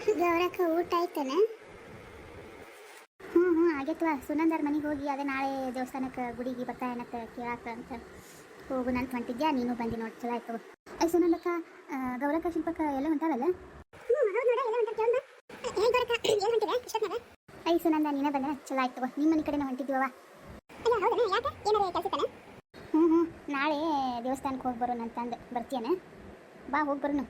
ಗೌರಕ್ಕ ಊಟ ಆಯ್ತಾನೆ. ಹ್ಞೂ ಹ್ಞೂ ಆಗೈತ್ವ ಸುನಂದರ ಮನೆಗೆ ಹೋಗಿ ಅದೇ ನಾಳೆ ದೇವಸ್ಥಾನಕ್ಕೆ ಗುಡಿಗೆ ಬರ್ತಾ ಏನಕ್ಕೆ ಕೇಳಾಕ ಅಂತ ಹೋಗು ನಾನು ಹೊಂಟಿದ್ಯಾ? ನೀನು ಬಂದಿ ನೋಡಿ ಚಲೋ ಆಯ್ತು ಐ ಸುನಂದಕ್ಕ ಗೌರಕ್ಕ ಶಿಲ್ಪಕ್ಕ ಎಲ್ಲ ಹೊಂಟಾರಲ್ಲ ಐ ಸುನಂದ ನೀನೇ ಬಂದ ಚಲೋ ಆಯ್ತು ನಿಮ್ಮ ಮನೆ ಕಡೆನೇ ಹೊಂಟಿದ್ವವ ಹ್ಞೂ ಹ್ಞೂ ನಾಳೆ ದೇವಸ್ಥಾನಕ್ಕೆ ಹೋಗಿ ಬರೋಣ ಅಂತಂದು ಬರ್ತೀಯನ? ಬಾ ಹೋಗಿ ಬರೋಣ.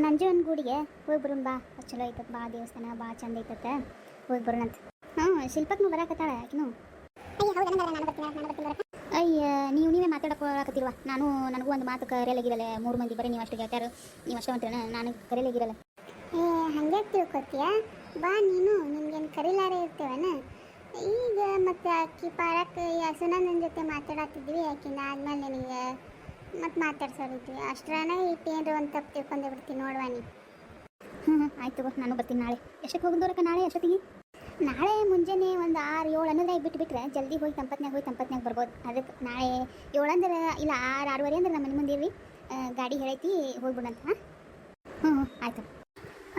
ನಂಜುವನ್ ಗುಡಿಗೆ ಹೋಗಿ ಬರೋಣ ಬಾ. ಚಲೋ ಐತತ್ ಬಾ ದೇವಸ್ಥಾನ ಬಾ ಚಂದ ಐತತ್ತ ಹೋಗಿ ಬರೋಣ ಅಂತ. ಹ್ಞೂ ಶಿಲ್ಪಕ್ನು ಬರಾಕತ್ತಾಳ ಆಕಿನು ಅಯ್ಯ ನೀವು ನೀವೇ ಮಾತಾಡಕೋಳಕತ್ತಿಲ್ವ? ನಾನು ನನಗೂ ಒಂದು ಮಾತು ಕರೆಯಲಾಗಿರಲ್ಲ ಮೂರು ಮಂದಿ ಬರೀ ನೀವು ಅಷ್ಟು ಗೆಳತ್ಯಾರು ನೀವು ಅಷ್ಟೇ ಅಂತೀರ ನಾನು ಕರೆಯಲಾಗಿರಲ್ಲ. ಏ ಹಂಗೆ ತಿಳ್ಕೊತೀಯ ಬಾ ನೀನು ನಿಮ್ಗೇನು ಕರೀಲಾರೆ ಇರ್ತೇವನ? ಈಗ ಮತ್ತೆ ಆಕಿ ಪಾರಕ್ಕೆ ನನ್ನ ಜೊತೆ ಮಾತಾಡತ್ತಿದ್ವಿ ಆಕಿಂದ ಆದ್ಮೇಲೆ ನಿನಗೆ ಮತ್ತೆ ಮಾತಾಡ್ಸೋರಿದ್ವಿ ಅಷ್ಟ್ರಾನ ಇಟ್ಟೇನ್ರ ಒಂದು ತಪ್ಪು ತಿಳ್ಕೊಂಡೆ ಬಿಡ್ತೀನಿ. ನೋಡುವ ನೀ ಹ್ಞೂ ಹ್ಞೂ ಆಯ್ತು ನಾನು ಬರ್ತೀನಿ ನಾಳೆ. ಎಷ್ಟಕ್ಕೆ ಹೋಗಿದ್ದವ್ರಕ್ಕ ನಾಳೆ ಎಷ್ಟೊತ್ತಿಗೆ ನಾಳೆ ಮುಂಜಾನೆ ಒಂದು ಆರು ಏಳು ಅನ್ನೋದಾಗ ಬಿಟ್ಬಿಟ್ರೆ ಜಲ್ದಿ ಹೋಗಿ ತಂಪತ್ನಾಗ ಹೋಗಿ ತಂಪತ್ನಾಗ ಬರ್ಬೋದು. ಅದಕ್ಕೆ ನಾಳೆ ಏಳು ಅಂದ್ರೆ, ಇಲ್ಲ ಆರು, ಆರೂವರೆ ಅಂದ್ರೆ ನಮ್ಮ ಮನೆ ಮುಂದೆ ಇರ್ರಿ. ಗಾಡಿ ಹೇಳೈತಿ ಹೋಗ್ಬಿಡಂತ, ಹಾಂ? ಹ್ಞೂ ಹ್ಞೂ ಆಯ್ತು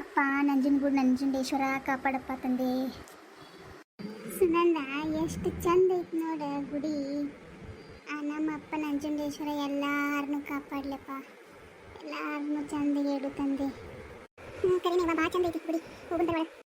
ಅಪ್ಪ ನಂಜನಗೂಡು ನಂಜುಂಡೇಶ್ವರ, ಕಾಪಾಡಪ್ಪ ತಂದೆ. ಸುನಂದ, ಎಷ್ಟು ಚಂದ ಐತಿ ನೋಡ ಗುಡಿ. ನಮ್ಮ ಅಪ್ಪ ನಂಜುಂಡೇಶ್ವರ ಎಲ್ಲಾರನ್ನೂ ಕಾಪಾಡ್ಲಪ್ಪ. ಎಲ್ಲಾರನ್ನೂ ಚಂದಿಗೆ ಇಡು ತಂದೆ. ಹ್ಞೂ ಕರಿನೇ ಬಾ ಚಂದ ಐತಿ ಬಿಡಿ ಹೋಗುಂತ